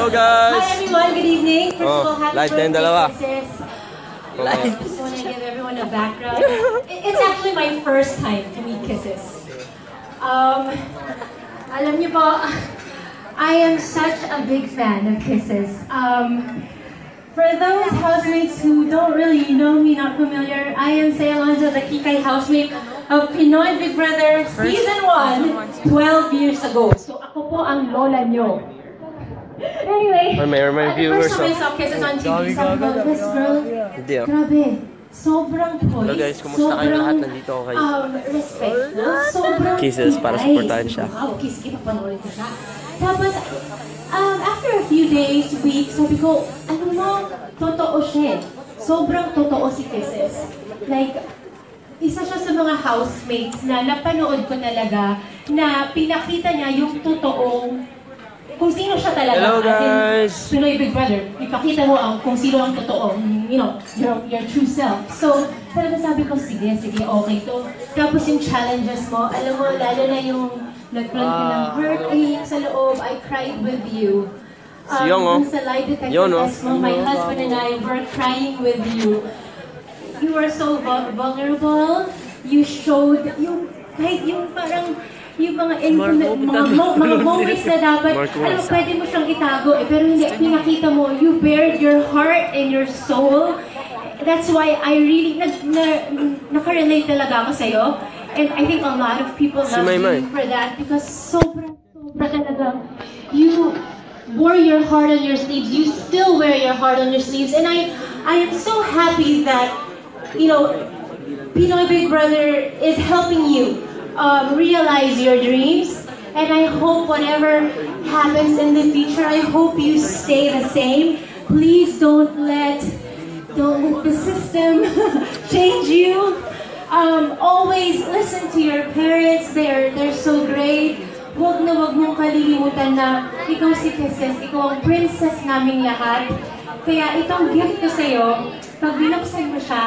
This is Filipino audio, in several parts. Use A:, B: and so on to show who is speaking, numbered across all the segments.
A: Hello guys!
B: Hi everyone, good evening. First
A: Oh,
B: of all, happy
A: live tayong
B: birthday,
A: dalawa.
B: Princess.
A: Live.
B: I just want to give everyone a background. It's actually my first time to meet Kisses. Um, alam niyo po, I am such a big fan of Kisses. Um, for those housemates who don't really know me, not familiar, I am Say Alonzo, the Kikay housemate of Pinoy Big Brother Season 1, 12 years ago. So ako po ang lola niyo. Anyway,
A: Or may- may
B: uh, the
A: viewers,
B: first time I
A: oh.
B: saw Kisses on TV, sabi ko, this girl,
A: Hindi ah.
B: grabe, sobrang poised,
A: Hello guys, kumusta kayo lahat? Nandito ako kay
B: um, respectful, sobrang
A: Kisses para
B: nice.
A: supportahan siya.
B: Wow, kiss, ipapanoorin ko siya. Tapos, um, after a few days, weeks, sabi ko, ano mo, totoo siya. eh. Sobrang totoo si Kisses. Like, isa siya sa mga housemates na napanood ko talaga na pinakita niya yung totoong kung sino siya talaga.
A: Hello,
B: As in,
A: guys!
B: Pinoy Big Brother, ipakita mo ang kung sino ang totoo, you know, your, your true self. So, talaga sabi ko, sige, sige, okay to. Tapos yung challenges mo, alam mo, lalo na yung nagkaroon ka ng
A: Ah.
B: heartache sa loob, I cried with you.
A: Si Yong, oh.
B: dun sa lie detector
A: Yun, oh.
B: test mo, my husband and I were crying with you. You were so vul- vulnerable. You showed yung, kahit yung parang, yung mga intimate, mga, mo, mga moments na dapat,
A: Rosa.
B: pwede mo siyang itago eh, pero hindi, pinakita mo, you bared your heart and your soul. That's why I really, nag, na, nakarelate talaga ako sa'yo. And I think a lot of people
A: Si
B: love
A: Maymay.
B: you for that because sobra, sobra talagang you wore your heart on your sleeves. You still wear your heart on your sleeves. And I, I am so happy that, you know, Pinoy Big Brother is helping you um, realize your dreams. And I hope whatever happens in the future, I hope you stay the same. Please don't let don't let the system change you. Um, always listen to your parents. They're they're so great. Huwag na huwag mong kalilimutan na ikaw si Kisses, ikaw ang princess naming lahat. Kaya itong gift ko sa'yo, pag binuksan mo siya,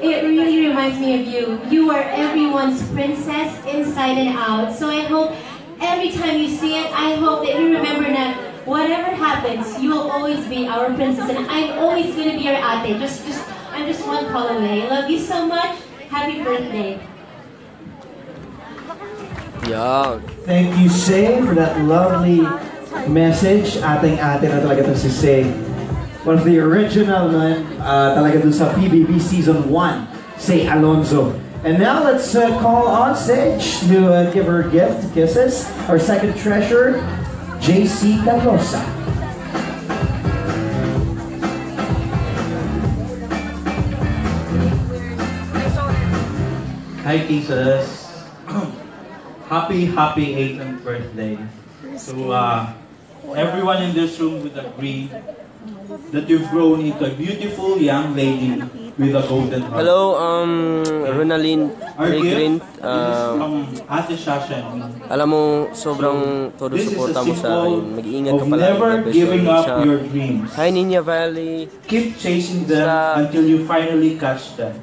B: it really reminds me of you. You are everyone's princess inside and out. So I hope every time you see it, I hope that you remember that whatever happens, you will always be our princess, and I'm always gonna be your ate. Just, just, I'm just one call away. I love you so much. Happy birthday.
A: Yan.
C: Thank you, Say, for that lovely message. Ating-ate na talaga to si Say. One of the original nun, uh, talaga dun sa PBB Season 1, Say Alonzo. And now let's uh, call on stage to uh, give her a gift, kisses. Our second treasure, JC Carlosa.
D: Hi, Kisses. happy, happy 18th birthday. So, uh, everyone in this room would agree that you've grown into a beautiful young lady with a golden heart.
A: Hello, um,
D: is
A: Um,
D: from Ate Shasha and me.
A: alam mo, sobrang todo
D: This is
A: suporta mo sa akin. Mag-iingat ka pala.
D: never giving up your dreams.
A: Hi, Ninya Valley.
D: Keep chasing them
A: Sa-
D: until you finally catch them.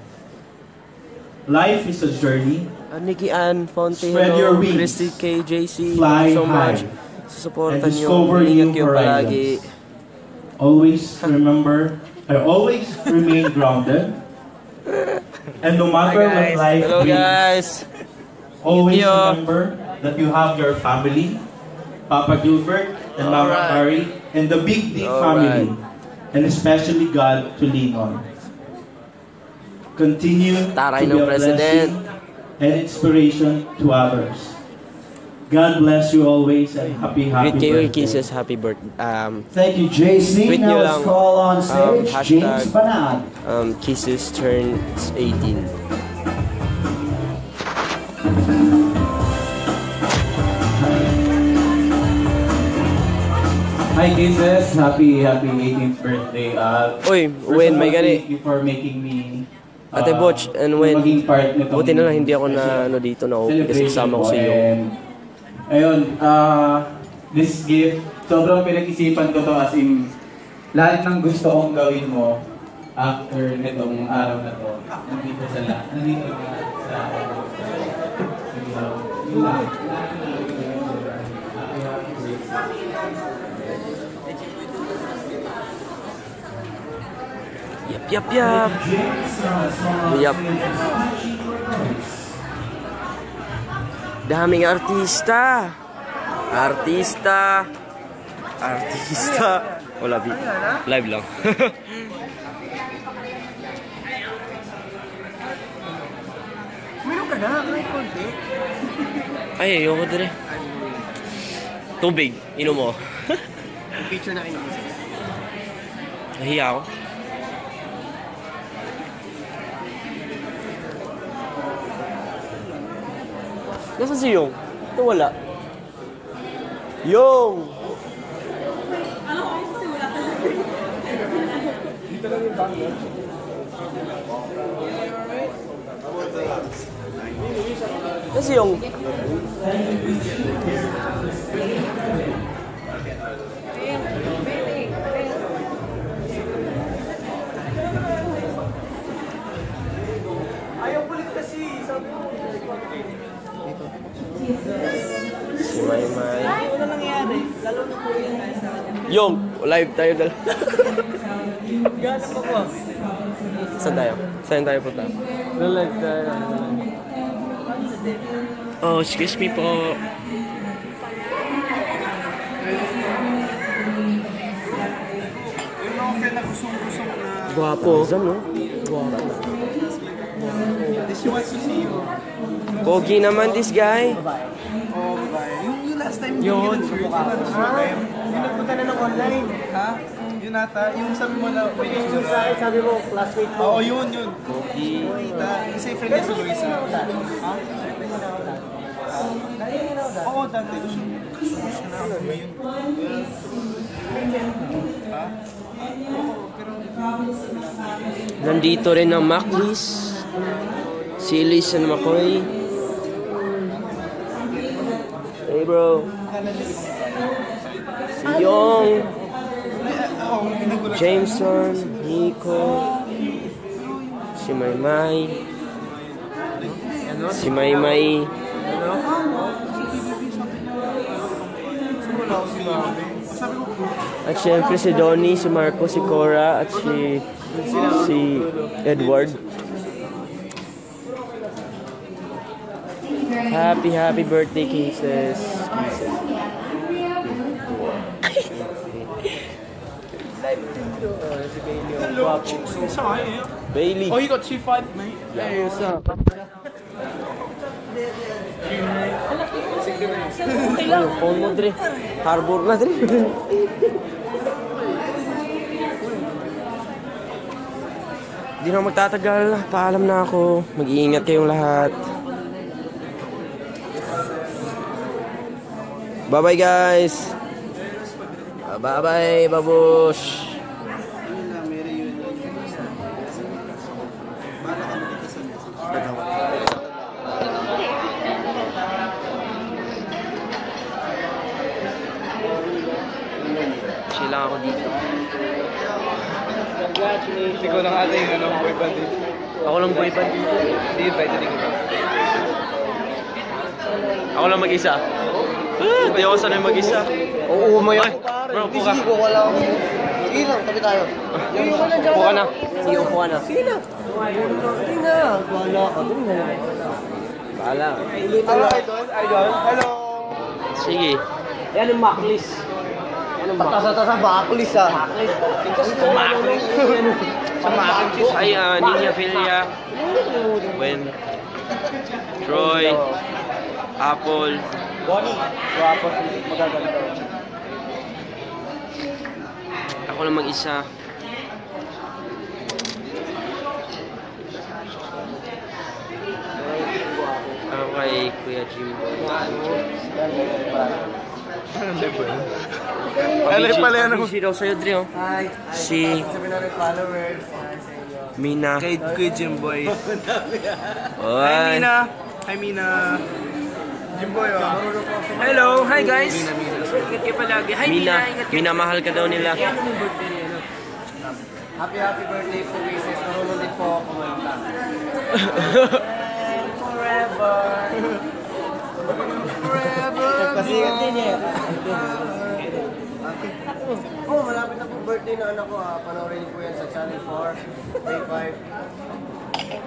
D: Life is a journey.
A: Uh, Nikki Ann, Fonte,
D: Spread
A: hello.
D: your wings.
A: Christy K, JC.
D: Fly
A: so
D: high.
A: much. Susuportan niyo. Ingat kayo palagi.
D: horizons. Always remember, I always remain grounded. And no matter what life
A: Hello,
D: brings,
A: guys.
D: always remember that you have your family, Papa Gilbert and Mama
A: Alright.
D: Mary, and the Big D
A: Alright.
D: family, and especially God to lean on. Continue
A: Taray
D: to be a
A: president.
D: blessing and inspiration to others. God bless you always and happy, happy
A: kayo,
D: birthday.
A: kisses, happy birthday. Um,
C: Thank you, JC.
A: Tweet
C: now
A: nyo
C: let's
A: lang,
C: call on
A: um,
C: stage James
A: hashtag-
C: Banad.
A: um, kisses turns 18.
E: Hi Kisses, happy happy 18th birthday. Uh,
A: Uy,
E: first
A: Wen,
E: of
A: may
E: all,
A: gani.
E: Thank you for making me uh,
A: Ate Butch and Wen,
E: maging part nitong
A: Buti na lang hindi ako na ano dito na kasi
E: celebration
A: kasama ko
E: po.
A: si Yo.
E: And, ayun, uh, this gift, sobrang pinag-isipan ko to as in lahat ng gusto kong gawin mo after nitong araw na to. Nandito sa lahat. Nandito na sa So, yun lang. Happy,
A: Daming artista. Artista. Artista. Wala, bi- live lang.
F: Meron ka na, kahit konti.
A: Ay, ayoko din eh. Tubig, inom mo.
F: Picture na kayo.
A: Nahiya ako. Nasaan si Yung? Ito wala. Yung! Nasaan si Yung? Si Maymay.
F: Ano nangyari? Lalo na po yun.
A: Yung! Live tayo dal.
F: Gano'n mo po?
A: Saan tayo? Saan tayo punta?
F: Live tayo.
A: Oh, excuse me po. Guwapo. Guwapo.
F: This you want to see you.
A: Pogi naman this guy.
F: Babae. Yung, yung last time yun, yun, yung. Yung nagpunta na ng online. Ha? Yun ata, yung sabi mo na may gusto sa akin, sabi mo, classmate mo. Oo, yun, yun.
A: Pogi.
F: Kita, kasi friend niya si Luisa. Ha? Oo, dati. Gusto gusto na ako ngayon. Ha?
A: Nandito rin ang Maclis. Si Liz and McCoy. Hey bro. Si Yong. Jameson. Nico. Si Maymay. Si Maymay. At syempre si Donnie, si Marco, si Cora, at si si Edward. Happy, happy birthday, Kisses. Kisses. Bailey.
F: Oh, you got 2-5, mate.
A: Hey, what's up? Phone mo, Dre. Harbor na, Dre. Hindi na magtatagal. Paalam na ako. Mag-iingat kayong lahat. Bye-bye, guys. Bye-bye, babush. Chill ako dito.
F: Ikaw lang ata yung ano, boy band dito.
A: Ako lang boy band dito.
F: Hindi, invited ko ba?
A: Ako lang mag-isa. Ah, Di ako sanay mag-isa.
G: Oo, may
A: Ay,
G: ako
A: bro, upo ka.
G: sige wala ako. Sige lang, tabi tayo. Sige na dyan.
A: Upo ka na. Sige, upo ka na.
G: Sige na. Sige na. Wala ka.
A: Bahala.
G: Hello, idol. Idol. Hello.
A: Sige.
G: Yan ang ang Patasa-tasa Maclis ah. Maclis.
A: Sa Maclis. Ay, uh, Ninja Filia. When. Troy. Apple.
G: Bonnie. Guwapo. Magaganda.
A: Ako lang mag-isa. Ako kay Kuya Jimbo.
F: Ano pala yan?
A: Si daw sa'yo, Dre, oh.
G: Hi.
A: Si
G: Sabi namin followers.
A: Mina.
F: Kay, kay Jimboy.
A: Oy.
F: Hi, Mina. Hi, Mina.
A: Hello, hi guys. Ingat kayo palagi. Hi Mina. Mina, mahal ka daw nila.
G: Happy happy birthday po, Mrs. Marunong din po ako kumanta. Forever. Forever. Kasi yun din eh. Oh, malapit na po birthday ng anak ko. Ah. Panoorin niyo po yan sa Channel 4, Day 5.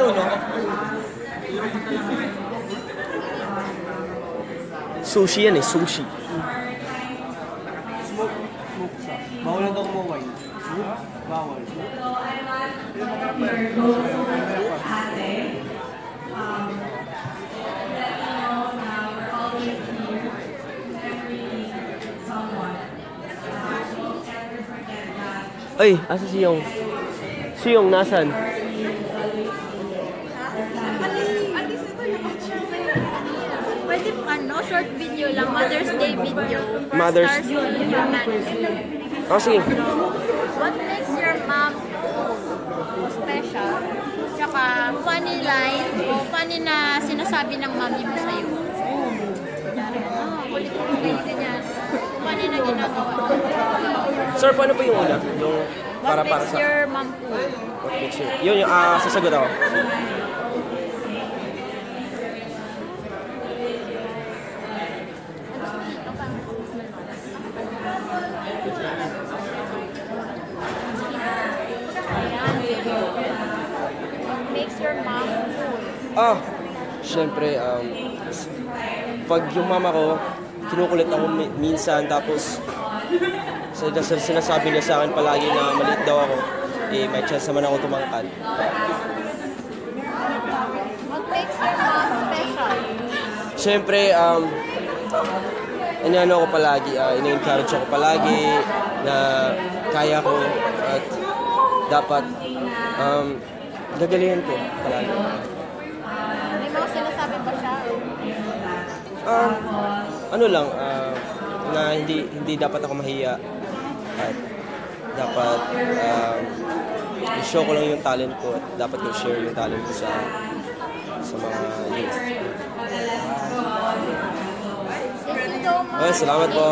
G: Hilaw, no?
A: Sushi yan eh, sushi.
G: Bawal na daw mo wine. Bawal.
A: Ay, asa si Yong? Si Yong, nasan?
H: At least, at least ito yung picture na yun. Pwede ano, short video lang, Mother's Day video. For
A: Mother's-
H: stars to human.
A: Oh, sige.
H: What makes your mom special? Tsaka funny line o funny na sinasabi ng mami mo sa'yo. Ah. Funny na ginagawa.
A: Sir, paano po yung una? Yung
H: What
A: para para
H: makes
A: sa...
H: your mom cool?
A: What makes you... Yun yung, ah, sasagot ako.
H: What makes your mom cool?
A: Ah, syempre, um, pag yung mama ko, kinukulit ako mi- minsan, tapos sa, sa sinasabi niya sa akin palagi na maliit daw ako, eh, may chance naman ako tumangkad.
H: What makes your mom special?
A: Syempre, um, inaano ako palagi, uh, ina-encourage ako palagi na kaya ko at dapat um, gagalingan ko palagi.
H: May mga sinasabi ba siya?
A: Ah, ano lang, ah, na hindi hindi dapat ako mahiya at dapat um, i-show ko lang yung talent ko at dapat ko share yung talent ko sa sa mga youth. Okay, salamat po.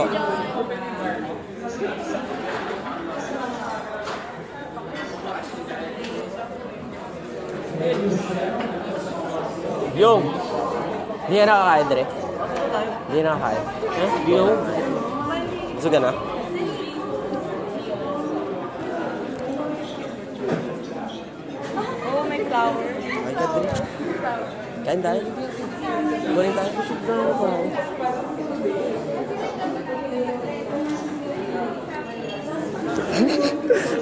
A: Yung, hindi ka nakakain, Dre? Hindi ka nakakain. Eh, yung, gusto ka na?
H: Oh, may flower.
A: Kain ka, Dre. Kain tayo. Kunin tayo. Busog na ako.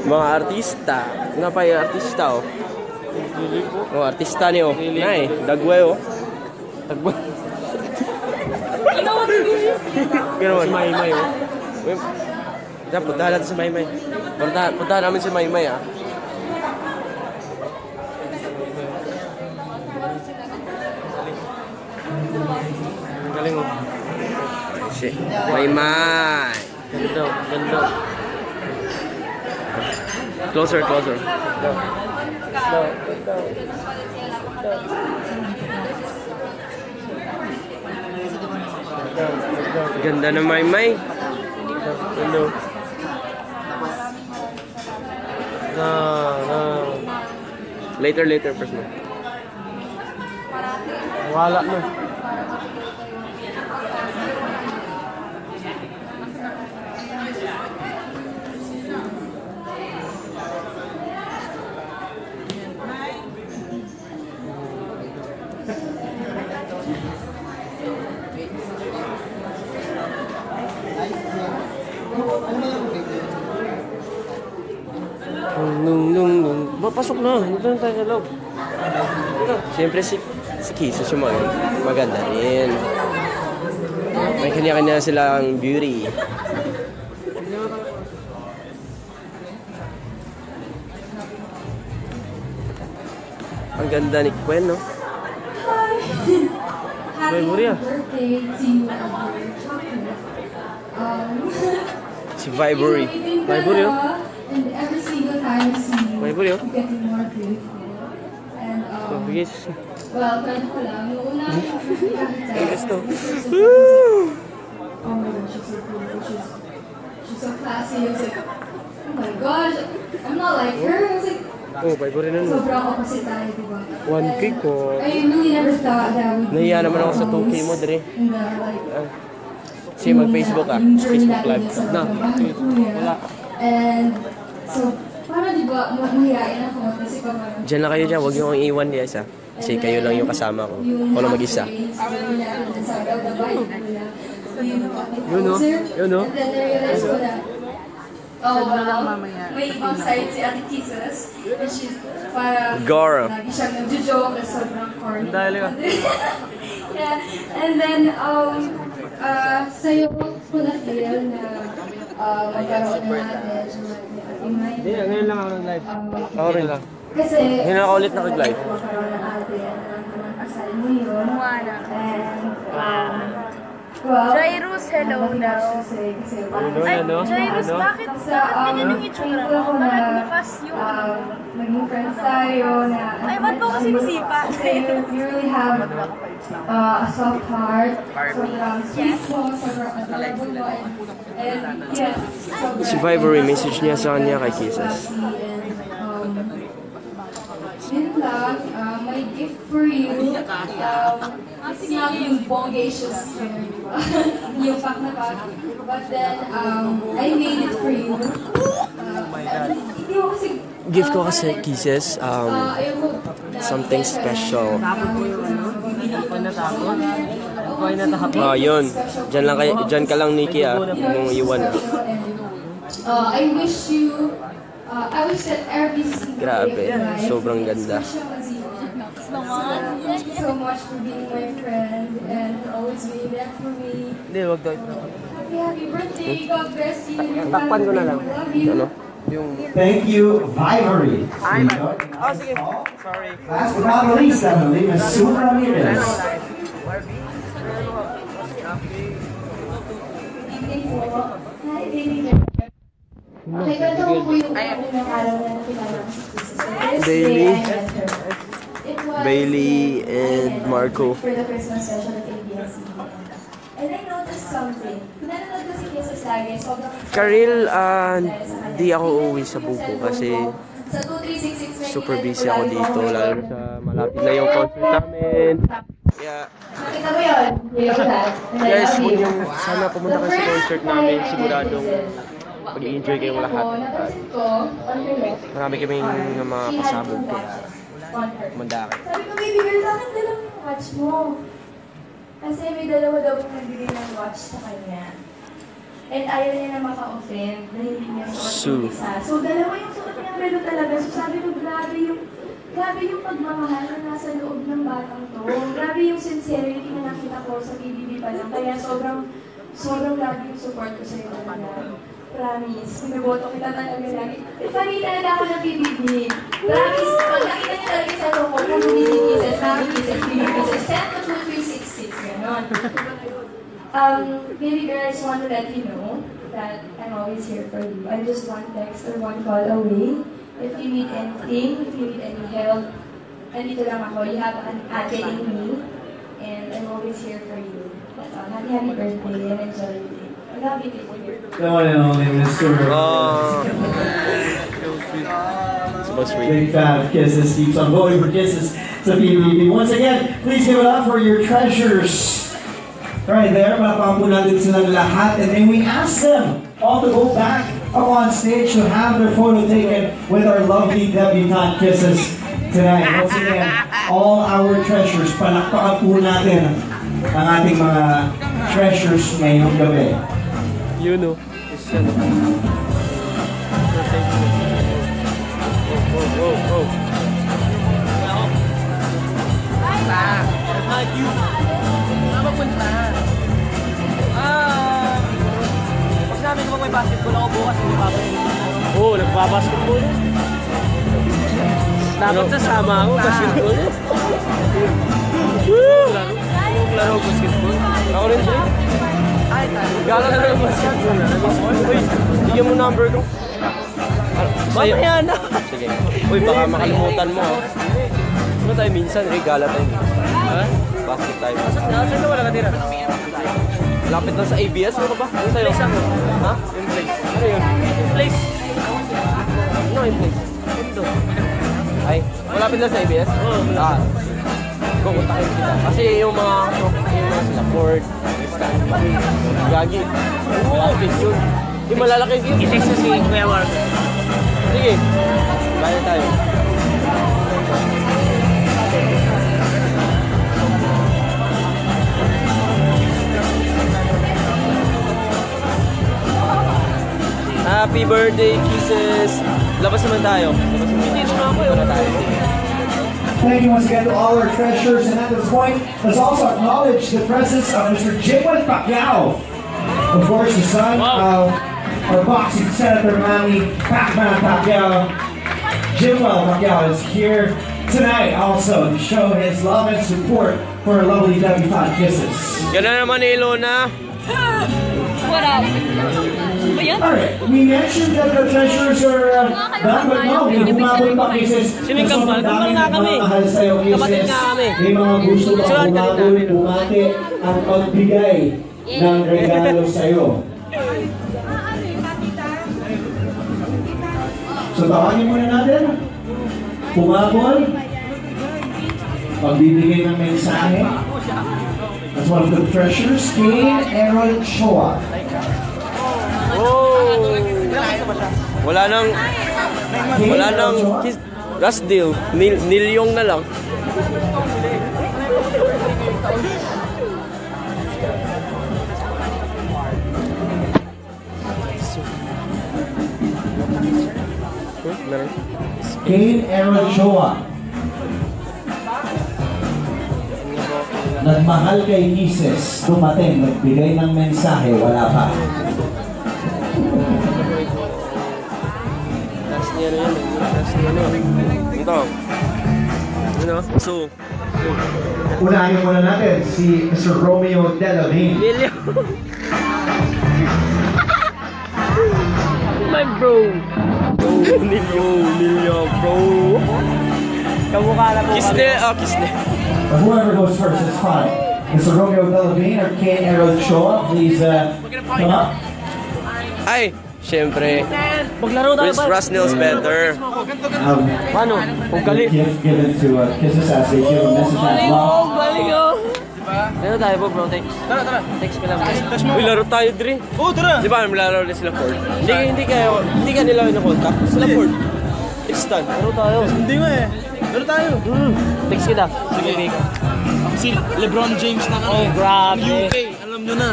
A: Mga artista. Nga pa yung artista, oh. Oh, artista niyo. Nay, dagwe, oh. Dagwe. Gano'n. Si Maymay, oh. Uy, puntahan natin si Maymay. Puntahan, puntahan namin si Maymay, ah. Galing, oh. Si Maymay. Ganda, ganda. Closer, closer. Ganda na may may. Ano? Na, na. Later, later, first mo. Wala na. Nung, nung, nung. Papasok na. Dito na tayo sa loob. Siyempre si, si Kisos yung mag, maganda rin. May kanya-kanya silang beauty. Ang ganda ni Gwen, no?
B: Happy
A: buri ah.
B: birthday to you.
A: Si Vibery.
I: Vibery,
A: oh.
I: And every single time
A: Oh.
I: And, um,
A: Bilis.
I: well, kwento ko lang, yung una,
A: Bilis to.
I: Oh my god, she's so beautiful. She's, she's so classy. I was like, oh my gosh, I'm not like her. I was like,
A: Oh, Vibery na nun.
I: sobrang opposite tayo, di ba?
A: 1K ko.
I: I really never thought that would be
A: Nahiya naman ako sa 2K mo, Dre.
I: In the, like,
A: Sige, mag-Facebook ah. Facebook
I: natin
A: Live. Na.
I: kuya. And, so, parang di ba, ma- mahihain ako kasi parang
A: Diyan lang kayo dyan. Huwag niyo akong iwan, guys ah. Kasi kayo lang yung kasama ko. Ako lang mag-isa.
I: Yun
A: no? Yun no?
I: Na, oh wow, may ibang side si Ate Kisses. And she's parang,
A: Gara.
I: lagi siyang nagjo-joke na sobrang corny.
A: Dahil ka.
I: yeah. And then, um, uh, sa'yo ko na-feel na uh, magkaroon na natin
A: Hindi, ngayon lang ako nag-live. Ako rin lang.
I: kasi,
A: Ngayon ako ulit nakag-live.
I: magkaroon ng ate, ang kasal mo yun. And, um,
H: Jairus, hello daw. Ay,
A: Ano?
H: Jairus,
A: Ano?
H: bakit, bakit
I: um,
H: ganyan yung itsura mo? Bakit bukas yung ano?
I: um, naging friends tayo na...
H: Ay, ba't ba kasi nisipa?
I: Kasi you, really have uh, a soft heart. Sobrang sweet mo, sobrang adorable mo. And, yes, sobrang...
A: Message niya sa kanya kay Kisses.
I: And, um, yun lang, uh, my gift for you, um, it's not yung bongacious yung pack na pack. But then, um, I made it for you. Uh, Hindi mo kasi...
A: Gift ko
I: uh,
A: kasi Kisses,
I: uh,
A: um,
I: na-
A: something special.
I: Oh,
A: yun. Diyan lang kayo, diyan ka lang Nikki ah. Mong iwan ah.
I: Uh, I wish you, uh, I wish that every single
A: Grabe, sobrang ganda.
I: So much for being my friend and always being there for me.
A: Hindi, wag daw.
I: Happy, happy birthday. God bless you. Your
A: Takpan ko na lang.
I: family. Love you.
A: Ano?
C: Thank you, Vibery.
A: Oh, sige. Sorry.
C: Last but not least, I believe, is Sue Ramirez.
I: Evening po. Hi, baby girl. Okay, kwento ko po yung araw na nakilala ko si Jesus. The first
A: Bailey. and Marco.
I: For the Christmas session at ABS-CBN. And I noticed something. Kung nanonood ko si Jesus lagi, sobrang...
A: Karil, ah, di ako uuwi sa buko kasi
I: Sa 2366
A: super busy ako dito. Lalo sa malapit na yung concert namin. Kaya,
I: Nakita mo yun?
A: Guys, kung yung sana pumunta kayo sa concert namin, siguradong mag-i-enjoy kayong lahat. At marami kaming mga pasabog kaya
I: watches on her.
A: manda kayo.
I: Sabi ko, baby girl, bakit dalawa yung watch mo? Kasi may dalawa daw yung nagbigay ng watch sa kanya. And ayaw niya na maka-offend na hindi niya suot yung isa. So, dalawa yung suot niyang relo talaga. So, sabi ko, grabe yung Grabe yung pagmamahal na nasa loob ng batang to. Grabe yung sincerity na nakita ko sa PBB pa lang. Kaya sobrang, sobrang lagi yung support ko sa'yo talaga. Promise, binaboto kita lagi. Eh, funny talaga ako ng PBB. Promise, pag nakita niyo talaga sa loko, kung PBB kisses, mami kisses, PBB kisses, send to 2366, gano'n. Um, baby girl, I just want to let you know that I'm always here for you. I'm just one text or one call away. If you need anything, if you need any help, andito lang ako. You have an ate in me. And I'm always here for you. That's. Happy, happy birthday and enjoy your day. I love you, baby.
C: The one and only Mr.
A: Oh, so sweet.
C: Big fan of kisses, keeps on voting for kisses to PBB. Once again, please give it up for your treasures. Right there, malapang po natin silang lahat. And then we ask them all to go back up on stage to have their photo taken with our lovely debutante kisses tonight. Once again, all our treasures, palakpakan po natin ang ating mga treasures ngayong gabi.
A: You know. It's ano. Oh, oh, oh.
F: Ah, pag sinabi ko may basketball ako bukas, hindi pa
A: Oo, oh, nagbabasketball. Dapat sasama ako, basketball. Woo! Laro, laro basketball. Ako rin. Gala na ng basketball. Uy, bigyan mo number ko. Mamaya na. Sige. Uy, baka makalimutan mo. Ano tayo minsan? Regala tayo minsan. Ha? Basket tayo. Saan ka wala katira? Lapit na sa ABS. Ano ka ba? Ano sa'yo? Ha? In place. Ano yun? In place. Ano in place? Ay, malapit na sa ABS? Oo. Ah. Kukuntahin kita. Kasi yung mga, yung mga sila Ford, Stanley, Gagi. Oo, big yun. Yung malalaki yun. I-text si Kuya Marco. Sige. Kaya tayo. Happy birthday, kisses! Labas naman tayo. Labas naman. Hindi naman ako. Labas tayo.
C: Thank you once again to all our treasures. And at this point, let's also acknowledge the presence of Mr. Jimwell Pacquiao. Of course, the son of our boxing senator, Manny Pacman Pacquiao. Jimwell Pacquiao is here tonight also to show his love and support for our lovely debutante kisses.
A: Gano'n naman ni Ilona.
H: What up? Ba yan?
C: Alright, we mentioned that the treasures are uh, done, but no, may humabol pa kisses.
A: Sino yung kambal? Kambal nga kami. Kapatid
C: kisses.
A: nga kami.
C: May mga gusto pa
A: namin.
C: bumati, at magbigay ng regalo sa'yo. So tawagin muna natin. Humabol. Pagbibigay ng mensahe. That's one of the treasures. Kane Errol Choa.
A: Oh! Wala nang,
C: Kane
A: wala
C: Errol
A: nang
C: Choa.
A: kiss. Last deal. Nil, nilyong na lang. Hmm, meron.
C: Kane Errol Choa. Nagmahal kay Mises, dumating, nagbigay ng mensahe, wala pa.
A: Last niya na yun. eh. Last niya na yun. Ito. Ano? So,
C: Unahin muna natin si Mr. Romeo Delavine.
A: Nilyo. My bro. Bro, Nilyo, Nilyo, bro. Kamukha na po Kiss ne, ah, kiss ne.
C: But whoever goes first is fine. Mr. Romeo Delavine or Kane Errol Choa, please uh, come up.
A: Ay, syempre. Maglaro tayo ba? Russ Nils better.
C: Um,
A: Paano? Kung galit.
C: gift given to uh, Kisses as they give a message as well.
A: galing oh. Ano tayo po bro? Text. Tara, tara. Text ka lang. Uy, laro tayo, Dre.
F: Oo, tara!
A: Di ba, malaro na sila Ford? Hindi, hindi kayo, hindi ka nila nakontak. Sila Ford. Tristan, laro tayo.
F: Hindi nga eh. Tara tayo.
A: Hmm, text kita.
F: Sige. Si Lebron James na kami.
A: Oh, grabe.
F: UK, alam nyo na.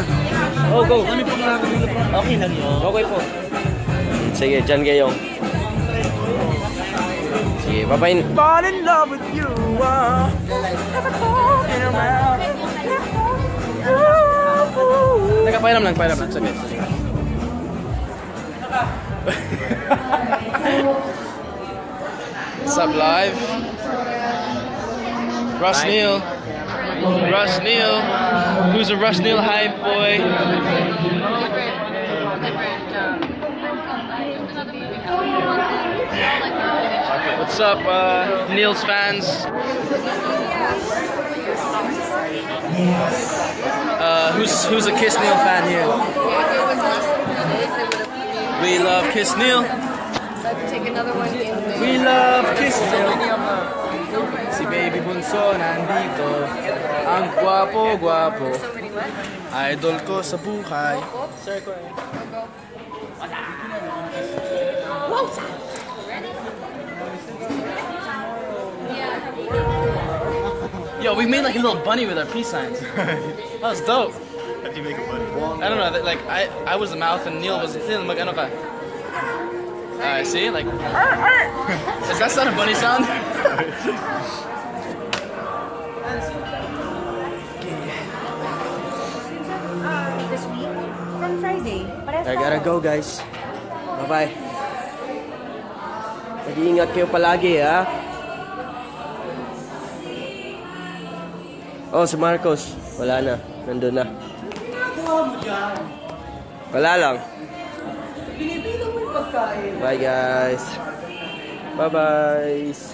A: Oh, go.
F: Kami pag nakakita ni Lebron. Okay lang yun.
A: Okay po. Sige, dyan kayo. Sige, papain.
F: Fall in love with you, ah. Your mouth. Teka, pairam lang, pairam lang. Saglit. What's up, live? Russ Neal. Russ Neal. Who's a Russ Neal hype boy? What's up, uh, Neil's fans? Uh, who's who's a Kiss Neil fan here? We love Kiss Neil. We love Kiss Neil. Eh? Si Baby Bunso nandito. Ang gwapo, gwapo. Idol ko sa buhay. Sir ko eh. Yo, we made like a little bunny with our peace signs. that was dope. How'd you make a bunny? I don't know. Like I, I was the mouth and Neil was Neil. Mag ano ka? Uh, see, like, is that not a bunny sound?
J: this week from Friday.
A: I gotta go, guys. Bye-bye. Mag-iingat kayo palagi, ha? Oh, si Marcos. Wala na. Nandun na. Wala lang. Bye guys. Bye bye.